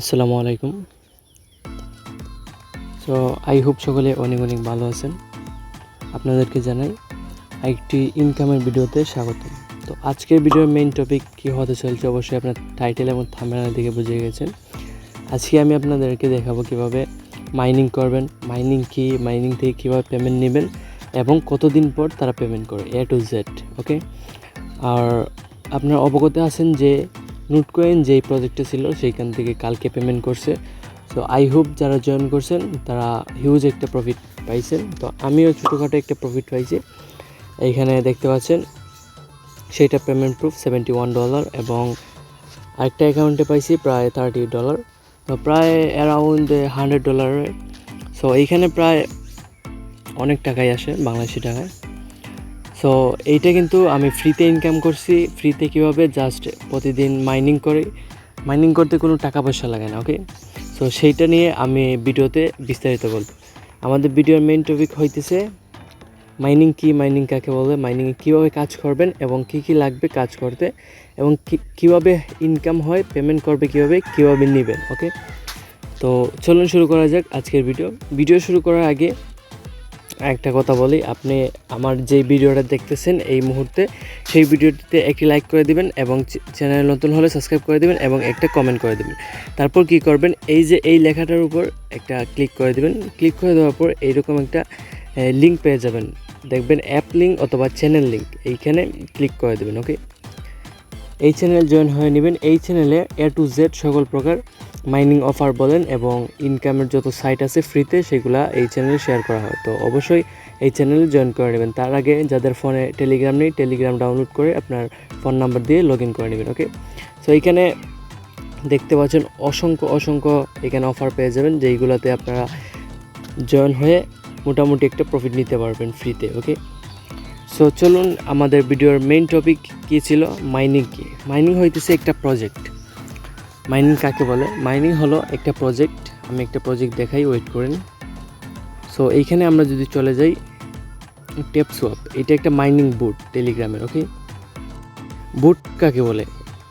আসসালামু আলাইকুম। So I hope সকলে অনেক অনেক ভালো আছেন। আপনাদেরকে জানাই একটি ইনকামের ভিডিওতে স্বাগত তো আজকের ভিডিওর মেইন টপিক কী হতে চলছে অবশ্যই আপনার টাইটেল এবং থামেলা দিকে বুঝে গেছেন। আজকে আমি আপনাদেরকে দেখাবো কীভাবে মাইনিং করবেন মাইনিং কি মাইনিং থেকে কীভাবে পেমেন্ট নেবেন এবং কতদিন পর তারা পেমেন্ট করে এ টু জেড ওকে আর আপনার অবগত আছেন যে নুটকয়েন যেই প্রজেক্টটা ছিল, সেইখান থেকে কালকে পেমেন্ট করছে। সো আই হোপ যারা জয়েন করছেন, তারা হিউজ একটা প্রফিট পাইছেন। তো আমিও ছোটোখাটো একটা প্রফিট পাইছি। এইখানে দেখতে পাচ্ছেন, সেইটা payment proof seventy one dollar এবং আরেকটা অ্যাকাউন্টে পাইছি প্রায় থার্টি ডলার তো প্রায় অ্যারাউন্ড হান্ড্রেড ডলারের সো এইখানে প্রায় অনেক টাকাই আসে, বাংলাদেশি টাকায়। সো এইটা কিন্তু আমি ফ্রিতে ইনকাম করছি। ফ্রিতে কীভাবে? জাস্ট প্রতিদিন মাইনিং করে। মাইনিং করতে কোনো টাকা পয়সা লাগে না ওকে সো সেইটা নিয়ে আমি ভিডিওতে বিস্তারিত বলব। আমাদের ভিডিওর মেইন টপিক হইতেছে মাইনিং কি মাইনিং কাকে বলে? মাইনিংয়ে কীভাবে কাজ করবেন এবং কী কী লাগবে কাজ করতে? এবং কীভাবে ইনকাম হয় পেমেন্ট করবে কীভাবে কীভাবে নেবেন ওকে তো, চলুন শুরু করা যাক আজকের ভিডিও ভিডিও শুরু করার আগে একটা কথা বলি, আপনি আমার যে ভিডিওটা দেখতেছেন এই মুহূর্তে, সেই ভিডিওটিতে একটি লাইক করে দিবেন এবং চ্যানেল নতুন হলে সাবস্ক্রাইব করে দিবেন এবং একটা কমেন্ট করে দিবেন। তারপর কি করবেন, এই যে এই লেখাটার উপর একটা ক্লিক করে দিবেন। ক্লিক করে দেওয়ার পর এইরকম একটা লিঙ্ক পেয়ে যাবেন। দেখবেন অ্যাপ লিঙ্ক অথবা চ্যানেল লিঙ্ক এইখানে ক্লিক করে দেবেন ওকে এই চ্যানেল জয়েন হয়ে নেবেন। এই চ্যানেলে এ টু জেড সকল প্রকার মাইনিং অফার বলেন এবং ইনকামের যত সাইট আছে ফ্রিতে সেগুলা এই চ্যানেলে শেয়ার করা হয়। তো অবশ্যই এই চ্যানেলে জয়েন করে নেবেন। তার আগে যাদের ফোনে টেলিগ্রাম নেই টেলিগ্রাম ডাউনলোড করে আপনার ফোন নাম্বার দিয়ে লগ ইন করে নেবেন ওকে সো এইখানে দেখতে পাচ্ছেন অসংখ্য অসংখ্য এখানে অফার পেয়ে যাবেন, যেইগুলোতে আপনারা জয়েন হয়ে মোটামুটি একটা প্রফিট নিতে পারবেন ফ্রিতে ওকে সো চলুন আমাদের ভিডিওর মেইন টপিক কী ছিল? মাইনিং কি? মাইনিং হইতেছে একটা প্রজেক্ট মাইনিং কাকে বলে? মাইনিং হলো একটা প্রজেক্ট আমি একটা প্রজেক্ট দেখাই ওয়েট করেন। সো এইখানে আমরা যদি চলে যাই টেপ সোয়াপ এটা একটা মাইনিং বুট টেলিগ্রামের ওকে বুট কাকে বলে?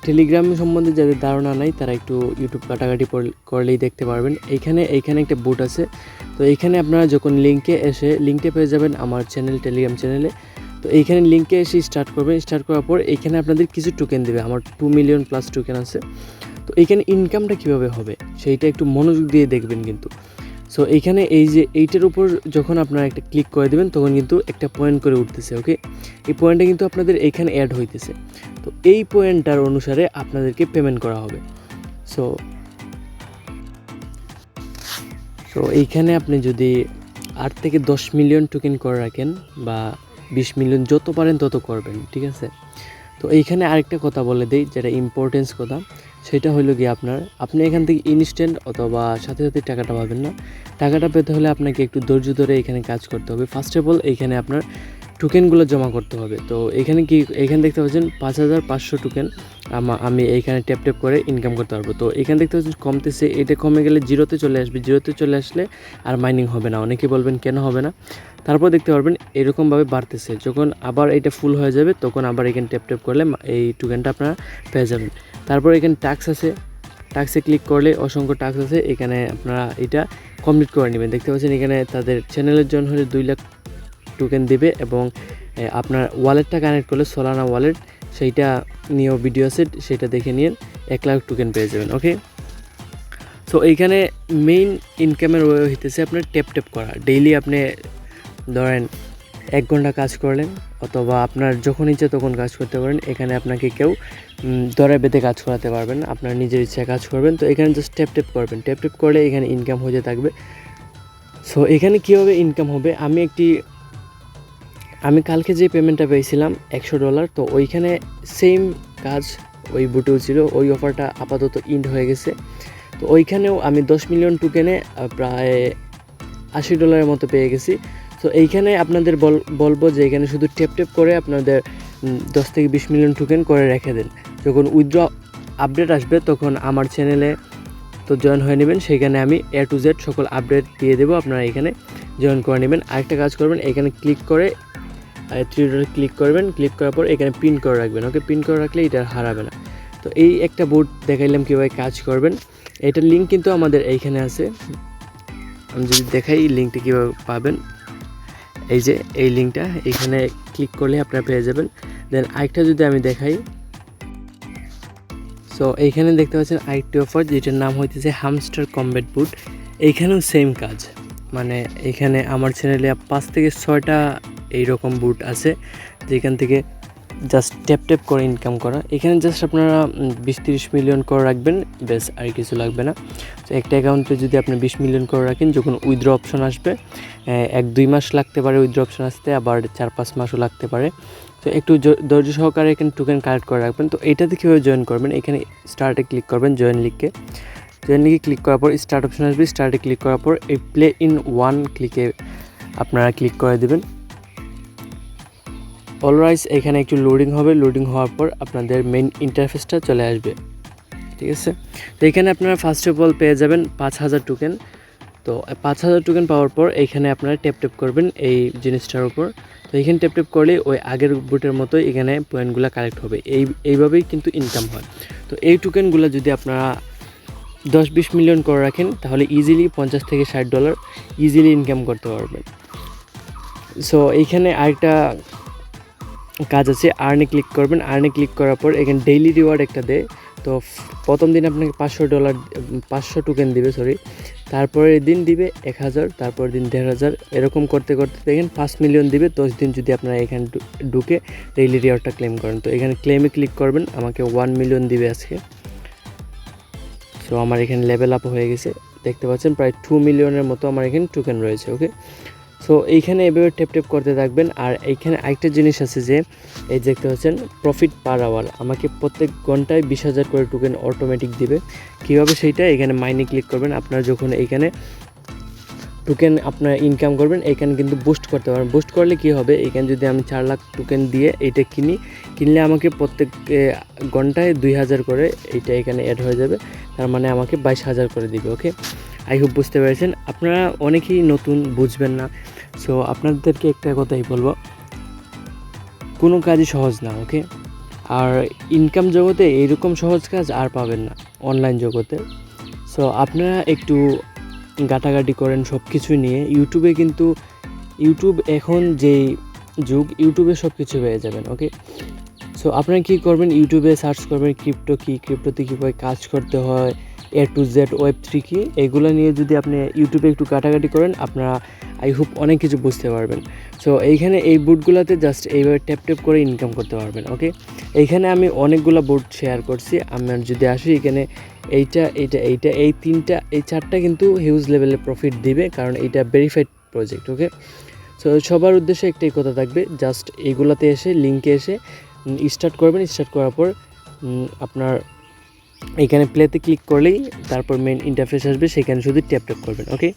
টেলিগ্রাম সম্বন্ধে যাদের ধারণা নাই, তারা একটু ইউটিউব কাটাকাটি করলেই দেখতে পারবেন। এইখানে এইখানে একটা বুট আছে। তো এইখানে আপনারা যখন লিঙ্কে এসে লিঙ্কটা পেয়ে যাবেন আমার চ্যানেল টেলিগ্রাম চ্যানেলে তো এইখানে লিঙ্কে এসে স্টার্ট করবেন স্টার্ট করার পর এখানে আপনাদের কিছু টোকেন দেবে। আমার টু মিলিয়ন প্লাস টোকেন আছে। তো এইখানে ইনকামটা কীভাবে হবে? সেইটা একটু মনোযোগ দিয়ে দেখবেন কিন্তু। সো এইখানে এই যে এইটার উপর যখন আপনারা একটা ক্লিক করে দেবেন, তখন কিন্তু একটা পয়েন্ট করে উঠতেছে ওকে এই পয়েন্টটা কিন্তু আপনাদের এইখানে অ্যাড হইতেছে। তো এই পয়েন্টটার অনুসারে আপনাদেরকে পেমেন্ট করা হবে। সো সো এইখানে আপনি যদি আট থেকে দশ মিলিয়ন টোকেন করে রাখেন বা বিশ মিলিয়ন যত পারেন তত করবেন, ঠিক আছে? তো এইখানে আরেকটা কথা বলে দিই, যেটা ইম্পর্টেন্স কথা, সেটা হলো গিয়ে আপনার, আপনি এখান থেকে ইনস্ট্যান্ট অথবা সাথে সাথে টাকাটা পাবেন না। টাকাটা পেতে হলে আপনাকে একটু ধৈর্য ধরে এখানে কাজ করতে হবে। ফার্স্ট অফ অল এইখানে আপনার টোকেনগুলো জমা করতে হবে। তো এখানে কি, এখানে দেখতে পাচ্ছেন পাঁচ হাজার পাঁচশো টোকেন আমি এইখানে ট্যাপ ট্যাপ করে ইনকাম করতে পারব। তো এখানে দেখতে পাচ্ছেন কমতেছে, এটা কমে গেলে জিরোতে চলে আসবে। জিরোতে চলে আসলে আর মাইনিং হবে না। অনেকে বলবেন কেন হবে না? তারপর দেখতে পারবেন এরকমভাবে বাড়তেছে। যখন আবার এটা ফুল হয়ে যাবে, তখন আবার এখানে ট্যাপ ট্যাপ করলে এই টোকেনটা আপনারা পেয়ে যাবেন। তারপর এখানে ট্যাক্স আছে। ট্যাক্সে ক্লিক করলে অসংখ্য ট্যাক্স আছে। এখানে আপনারা এটা কমপ্লিট করে নেবেন। দেখতে পাচ্ছেন এখানে তাদের চ্যানেলের জন্য হলে দুই লাখ টোকেন দিবে এবং আপনার ওয়ালেটটা কানেক্ট করলে সোলানা ওয়ালেট সেইটা নিয়েও ভিডিও সেট সেটা দেখে নিয়ে এক লাখ টোকেন পেয়ে যাবেন ওকে সো এইখানে মেইন ইনকামের ওয়ে হইতেছে আপনার ট্যাপ ট্যাপ করা। ডেইলি আপনি ধরেন এক ঘণ্টা কাজ করলেন, অথবা আপনার যখন ইচ্ছে তখন কাজ করতে পারেন, এখানে আপনাকে কেউ দরে বেঁধে কাজ করাতে পারবেন। আপনার নিজের ইচ্ছায় কাজ করবেন, তো এখানে জাস্ট ট্যাপ ট্যাপ করবেন। ট্যাপ ট্যাপ করলে এখানে ইনকাম হয়ে থাকবে সো এখানে কীভাবে ইনকাম হবে? আমি একটি আমি কালকে যে পেমেন্টটা পেয়েছিলাম একশো ডলার তো ওইখানে সেম কাজ ওই বুটেও ছিল ওই অফারটা আপাতত ইন্ড হয়ে গেছে। তো ওইখানেও আমি দশ মিলিয়ন টোকেনে প্রায় আশি ডলারের মতো পেয়ে গেছি। তো এইখানে আপনাদের বল, বলব যে এখানে শুধু টেপ টেপ করে আপনাদের দশ থেকে বিশ মিলিয়ন টোকেন করে রেখে দেন। যখন উইথড্র আপডেট আসবে, তখন আমার চ্যানেলে তো জয়েন হয়ে নেবেন। সেখানে আমি এ টু জেড সকল আপডেট দিয়ে দেবো। আপনারা এখানে জয়েন করে নেবেন। আরেকটা কাজ করবেন, এখানে ক্লিক করে থ্রি ডট ক্লিক করবেন ক্লিক করার পর এখানে প্রিন্ট করে রাখবেন ওকে প্রিন্ট করে রাখলে এটা হারাবে না। তো এই একটা বোর্ড দেখাইলাম কীভাবে কাজ করবেন। এটার লিঙ্ক কিন্তু আমাদের এইখানে আছে। আমি যদি দেখাই লিঙ্কটা কীভাবে পাবেন। এই যে এই লিঙ্কটা এখানে ক্লিক করলে আপনারা পেয়ে যাবেন। দেন আরেকটা যদি আমি দেখাই। সো এইখানে দেখতে পাচ্ছেন আরেকটি অফার যেটার নাম হইতেছে হামস্টার কমব্যাট বুট এইখানেও সেম কাজ। মানে এখানে আমার চ্যানেলে পাঁচ থেকে ছয়টা এইরকম বুট আছে, যেখান থেকে জাস্ট ট্যাপ ট্যাপ করে ইনকাম করা। এখানে জাস্ট আপনারা বিশ তিরিশ মিলিয়ন করে রাখবেন বেশ আর কিছু লাগবে না। তো একটা অ্যাকাউন্টে যদি আপনি বিশ মিলিয়ন করে রাখেন, যখন উইথড্র অপশন আসবে এক দুই মাস লাগতে পারে উইথড্র অপশন আসতে, আবার চার পাঁচ মাসও লাগতে পারে। তো একটু ধৈর্য সহকারে এখানে টোকেন কালেক্ট করে রাখবেন। তো এইটাতে কীভাবে জয়েন করবেন? এখানে স্টার্টে ক্লিক করবেন জয়েন লিখকে জয়েন লিখে ক্লিক করার পর স্টার্ট অপশন আসবে। স্টার্টে ক্লিক করার পর এই প্লে ইন ওয়ান ক্লিকে আপনারা ক্লিক করে দেবেন। অলরাইজ এখানে একটু লোডিং হবে। লোডিং হওয়ার পর আপনাদের মেন ইন্টারফেসটা চলে আসবে। ঠিক আছে? তো এখানে আপনারা ফার্স্ট অফ অল পেয়ে যাবেন পাঁচ হাজার টোকেন তো পাঁচ হাজার টোকেন পাওয়ার পর এইখানে আপনারা ট্যাপ ট্যাপ করবেন এই জিনিসটার উপর। তো এইখানে ট্যাপ ট্যাপ করলে ওই আগের বুটের মতো এখানে পয়েন্টগুলো কালেক্ট হবে। এই, এইভাবেই কিন্তু ইনকাম হয়। তো এই টোকেনগুলো যদি আপনারা দশ বিশ মিলিয়ন করে রাখেন, তাহলে ইজিলি পঞ্চাশ থেকে ষাট ডলার ইজিলি ইনকাম করতে পারবেন। সো এইখানে আরেকটা কাজ আছে আর্নে ক্লিক করবেন। আর্নে ক্লিক করার পর এখানে ডেইলি রিওয়ার্ড একটা দেয়। তো প্রথম দিন আপনাকে পাঁচশো ডলার পাঁচশো টোকেন দিবে সরি তারপরের দিন দিবে এক হাজার তারপর দিন দেড় হাজার। এরকম করতে করতে দেখেন পাঁচ মিলিয়ন দিবে। দশ দিন যদি আপনারা এখানে ঢুকে ডেইলি রিওয়ার্ডটা ক্লেম করেন। তো এখানে ক্লেমে ক্লিক করবেন, আমাকে ওয়ান মিলিয়ন দিবে আজকে। তো আমার এখানে লেভেল আপ হয়ে গেছে। দেখতে পাচ্ছেন, প্রায় টু মিলিয়নের মতো আমার এখানে টোকেন রয়েছে ওকে সো এইখানে এভাবে টেপ টেপ করতে থাকবেন। আর এইখানে আরেকটা জিনিস আছে যে, এই দেখতে পাচ্ছেন প্রফিট পার আওয়ার আমাকে প্রত্যেক ঘন্টায় বিশ হাজার করে টোকেন অটোমেটিক দিবে। কীভাবে সেইটা? এখানে মাইনে ক্লিক করবেন। আপনারা যখন এইখানে টোকেন আপনার ইনকাম করবেন এখানে কিন্তু বুস্ট করতে পারবেন। বুস্ট করলে কি হবে? এখানে যদি আমি চার লাখ টোকেন দিয়ে এইটা কিনি, কিনলে আমাকে প্রত্যেক ঘন্টায় দুই হাজার করে এইটা এখানে অ্যাড হয়ে যাবে। তার মানে আমাকে বাইশ হাজার করে দিবে ওকে আই হোপ বুঝতে পেরেছেন। আপনারা অনেকেই নতুন, বুঝবেন না। সো আপনাদেরকে একটা কথাই বলব। কোনো কাজই সহজ না ওকে আর ইনকাম জগতে এইরকম সহজ কাজ আর পাবেন না অনলাইন জগতে। সো আপনারা একটু গাটাগাটি করেন সব কিছু নিয়ে ইউটিউবে কিন্তু ইউটিউব এখন যেই যুগ ইউটিউবে সব কিছু পেয়ে যাবেন ওকে সো আপনারা কী করবেন? ইউটিউবে সার্চ করবেন ক্রিপ্টো কী ক্রিপ্টোতে কীভাবে কাজ করতে হয়? A to Z web three কী এগুলো নিয়ে যদি আপনি ইউটিউবে একটু কাটাকাটি করেন, আপনারা আই হোপ অনেক কিছু বুঝতে পারবেন। সো এইখানে এই বুটগুলোতে জাস্ট এইভাবে ট্যাপ ট্যাপ করে ইনকাম করতে পারবেন ওকে এইখানে আমি অনেকগুলো বুট শেয়ার করছি। আমার যদি আসি, এখানে এইটা এইটা এইটা, এই তিনটা, এই চারটা কিন্তু হিউজ লেভেলে প্রফিট দিবে, কারণ এইটা ভেরিফাইড প্রজেক্ট ওকে সো সবার উদ্দেশ্যে একটাই কথা থাকবে জাস্ট এইগুলোতে এসে লিঙ্কে এসে স্টার্ট করবেন। স্টার্ট করার পর আপনার এখানে প্লেতে ক্লিক করলেই তারপর মেন ইন্টারফেস আসবে, সেখানে শুধু ট্যাপ ট্যাপ করবেন ওকে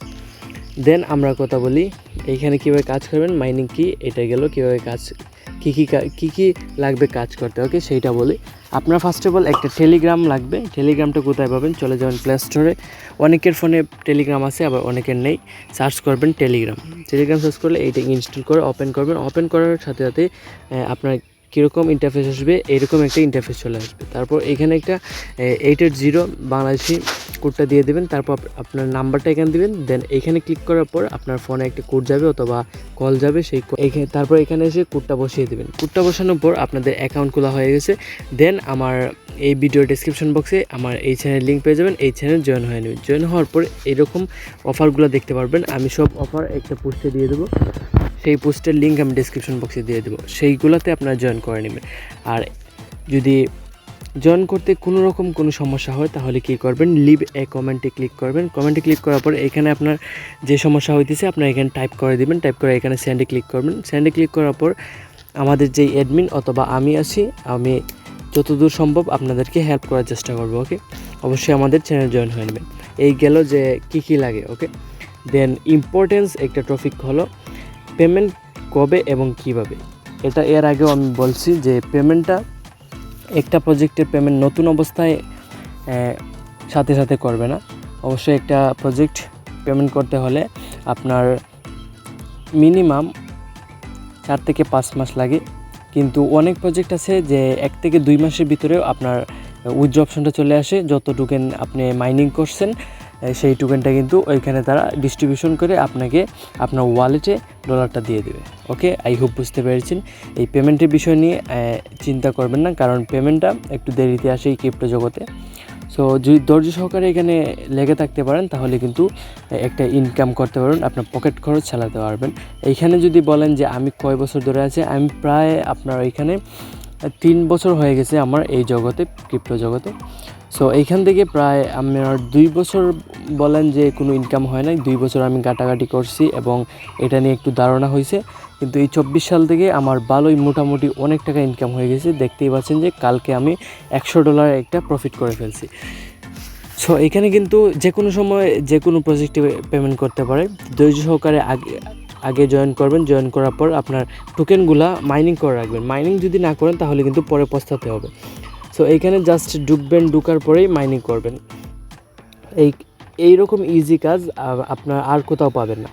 দেন আমরা কথা বলি, এইখানে কীভাবে কাজ করবেন? মাইনিং কি এটা গেল, কীভাবে কাজ, কী কী কা- কী লাগবে কাজ করতে ওকে সেইটা বলি। আপনার ফার্স্ট অফ অল একটা টেলিগ্রাম লাগবে টেলিগ্রামটা কোথায় পাবেন? চলে যাবেন প্লে স্টোরে অনেকের ফোনে টেলিগ্রাম আছে, আবার অনেকের নেই। সার্চ করবেন টেলিগ্রাম টেলিগ্রাম সার্চ করলে এইটা ইনস্টল করে ওপেন করবেন। ওপেন করার সাথে সাথে আপনার কীরকম ইন্টারফেস আসবে, এরকম একটা ইন্টারফেস চলে আসবে। তারপর এখানে একটা এইট এইট জিরো বাংলাদেশি কোডটা দিয়ে দেবেন, তারপর আপনার নাম্বারটা এখানে দিবেন দেন এখানে ক্লিক করার পর আপনার ফোনে একটা কোড যাবে অথবা কল যাবে, সেই এখানে তারপর এখানে এসে কোডটা বসিয়ে দেবেন। কোডটা বসানোর পর আপনাদের অ্যাকাউন্ট খোলা হয়ে গেছে দেন আমার এই ভিডিও ডিসক্রিপশন বক্সে আমার এই চ্যানেল লিঙ্ক পেয়ে যাবেন, এই চ্যানেল জয়েন হয়ে নেবেন। জয়েন হওয়ার পর এরকম অফারগুলো দেখতে পারবেন, আমি সব অফার একটা পোস্টে দিয়ে দেবো। সেই পোস্টের লিঙ্ক আমি ডিসক্রিপশন বক্সে দিয়ে দেবো। সেইগুলোতে আপনারা জয়েন করে নেবেন। আর যদি জয়েন করতে কোনো রকম কোনো সমস্যা হয়, তাহলে কী করবেন? লিভ এ কমেন্টে ক্লিক করবেন কমেন্টে ক্লিক করার পর এখানে আপনার যে সমস্যা হইতেছে, আপনার এখানে টাইপ করে দিবেন। টাইপ করে এখানে স্যান্ডে ক্লিক করবেন। স্যান্ডে ক্লিক করার পর আমাদের যেই অ্যাডমিন অথবা আমি আছি, আমি যতদূর সম্ভব আপনাদেরকে হেল্প করার চেষ্টা করব ওকে অবশ্যই আমাদের চ্যানেল জয়েন হয়ে নেবেন। এই গেল যে কী কী লাগে ওকে দেন ইম্পর্টেন্স একটা টপিক হলো পেমেন্ট কবে এবং কীভাবে? এটা এর আগেও আমি বলছি যে পেমেন্টটা একটা প্রজেক্টের পেমেন্ট নতুন অবস্থায় সাথে সাথে করবে না। অবশ্যই একটা প্রজেক্ট পেমেন্ট করতে হলে আপনার মিনিমাম চার থেকে পাঁচ মাস লাগে। কিন্তু অনেক প্রজেক্ট আছে যে এক থেকে দুই মাসের ভিতরেও আপনার উইথড্র অপশনটা চলে আসে। যত টোকেন আপনি মাইনিং করছেন সেই টোকেনটা কিন্তু ওইখানে তারা ডিস্ট্রিবিউশন করে আপনাকে আপনার ওয়ালেটে ডলারটা দিয়ে দেবে। ওকে আই হোপ বুঝতে পেরেছেন। এই পেমেন্টের বিষয় নিয়ে চিন্তা করবেন না, কারণ পেমেন্টটা একটু দেরিতে আসে এই ক্রিপ্টো জগতে। সো যদি ধৈর্য সহকারে এখানে লেগে থাকতে পারেন, তাহলে কিন্তু একটা ইনকাম করতে পারবেন, আপনার পকেট খরচ চালাতে পারবেন। এইখানে যদি বলেন যে আমি কয় বছর ধরে আছি, আমি প্রায় আপনার এখানে তিন বছর হয়ে গেছে আমার এই জগতে ক্রিপ্টো জগতে। সো এইখান থেকে প্রায় আমার দুই বছর বলেন যে কোনো ইনকাম হয় নাই। দুই বছর আমি কাটাকাটি করছি এবং এটা নিয়ে একটু ধারণা হয়েছে। কিন্তু এই চব্বিশ সাল থেকে আমার ভালোই মোটামুটি অনেক টাকা ইনকাম হয়ে গেছে। দেখতেই পাচ্ছেন যে কালকে আমি একশো ডলার একটা প্রফিট করে ফেলছি। সো এখানে কিন্তু যে কোনো সময় যে কোনো প্রজেক্টে পেমেন্ট করতে পারে। ধৈর্য সহকারে আগে আগে জয়েন করবেন। জয়েন করার পর আপনার টোকেনগুলা মাইনিং করে রাখবেন। মাইনিং যদি না করেন তাহলে কিন্তু পরে পস্তাতে হবে। সো এইখানে জাস্ট ঢুকবেন ঢুকার পরেই মাইনিং করবেন। এই, এইরকম ইজি কাজ আপনার আর কোথাও পাবেন না।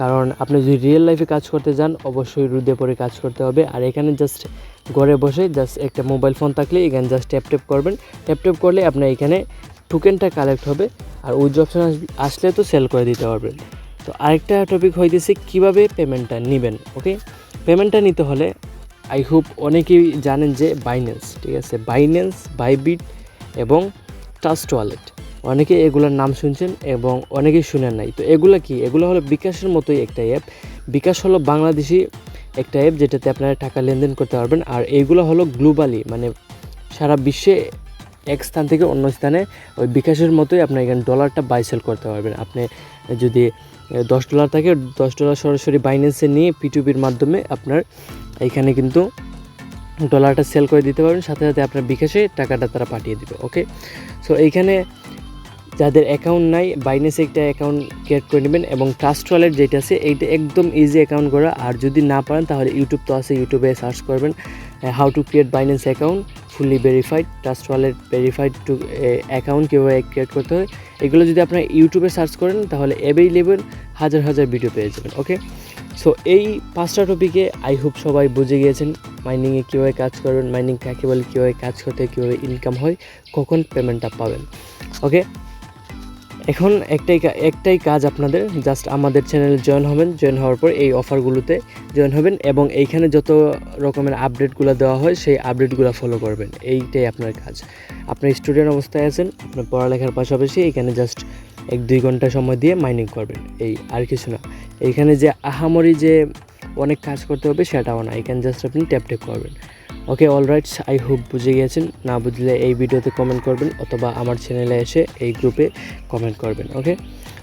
কারণ আপনি যদি রিয়েল লাইফে কাজ করতে যান, অবশ্যই রুদে পরে কাজ করতে হবে। আর এখানে জাস্ট ঘরে বসে জাস্ট একটা মোবাইল ফোন থাকলে এখানে জাস্ট ট্যাপ ট্যাপ করবেন। ট্যাপ ট্যাপ করলে আপনার এখানে টোকেনটা কালেক্ট হবে। আর ওই অপশন আসলে তো সেল করে দিতে পারবেন। তো আরেকটা টপিক হইতেছে কীভাবে পেমেন্টটা নেবেন ওকে পেমেন্টটা নিতে হলে আই হোপ অনেকেই জানেন যে বাইন্যান্স ঠিক আছে? বাইন্যান্স বাইবিট এবং ট্রাস্ট ওয়ালেট অনেকে এগুলোর নাম শুনছেন এবং অনেকেই শুনেন নাই। তো এগুলো কি? এগুলো হলো বিকাশের মতোই একটা অ্যাপ বিকাশ হলো বাংলাদেশি একটা অ্যাপ যেটাতে আপনারা টাকা লেনদেন করতে পারবেন। আর এইগুলো হলো গ্লোবালি মানে সারা বিশ্বে এক স্থান থেকে অন্য স্থানে ওই বিকাশের মতোই আপনার এখানে ডলারটা বাই সেল করতে পারবেন। আপনি যদি দশ ডলার থাকে, দশ ডলার সরাসরি বাইন্যান্সে নিয়ে পিটুপির মাধ্যমে আপনার এইখানে কিন্তু ডলারটা সেল করে দিতে পারবেন। সাথে সাথে আপনার বিকাশে টাকাটা তারা পাঠিয়ে দেবে ওকে সো এইখানে যাদের অ্যাকাউন্ট নাই বাইন্যান্সে একটা অ্যাকাউন্ট ক্রিয়েট করে নেবেন এবং ট্রাস্ট ওয়ালেট যেটা আছে, এইটা একদম ইজি অ্যাকাউন্ট করা। আর যদি না পারেন, তাহলে ইউটিউব তো আছে ইউটিউবে সার্চ করবেন how to create Binance account fully verified Trust Wallet verified to account কীভাবে ক্রিয়েট করতে হয়, এগুলো যদি আপনারা ইউটিউবে সার্চ করেন, তাহলে অ্যাভেলেবেল হাজার হাজার ভিডিও পেয়ে যাবেন ওকে সো এই পাঁচটা টপিকে আই হোপ সবাই বুঝে গিয়েছেন মাইনিংয়ে কীভাবে কাজ করবেন মাইনিং কাকে বলে, কীভাবে কাজ করতে কীভাবে ইনকাম হয়, কখন পেমেন্টটা পাবেন ওকে এখন একটাই একটাই কাজ আপনাদের জাস্ট আমাদের চ্যানেলে জয়েন হবেন। জয়েন হওয়ার পর এই অফারগুলোতে জয়েন হবেন এবং এইখানে যত রকমের আপডেটগুলো দেওয়া হয়, সেই আপডেটগুলো ফলো করবেন। এইটাই আপনার কাজ। আপনি স্টুডেন্ট অবস্থায় আছেন, আপনার পড়ালেখার পাশাপাশি এখানে জাস্ট এক দুই ঘণ্টা সময় দিয়ে মাইনিং করবেন। এই আর কিছু না। এইখানে যে আহামরি যে অনেক কাজ করতে হবে, সেটাও না। এখানে জাস্ট আপনি ট্যাপ ট্যাপ করবেন। Okay all rights I hope বুঝে গিয়েছেন। না বুঝলে এই ভিডিওতে কমেন্ট করবেন অথবা আমার চ্যানেলে এসে এই গ্রুপে কমেন্ট করবেন ওকে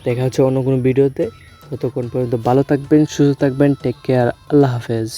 দেখা হচ্ছে অন্য কোনো ভিডিওতে। ততক্ষণ পর্যন্ত ভালো থাকবেন, সুস্থ থাকবেন টেক কেয়ার আল্লাহ হাফেজ।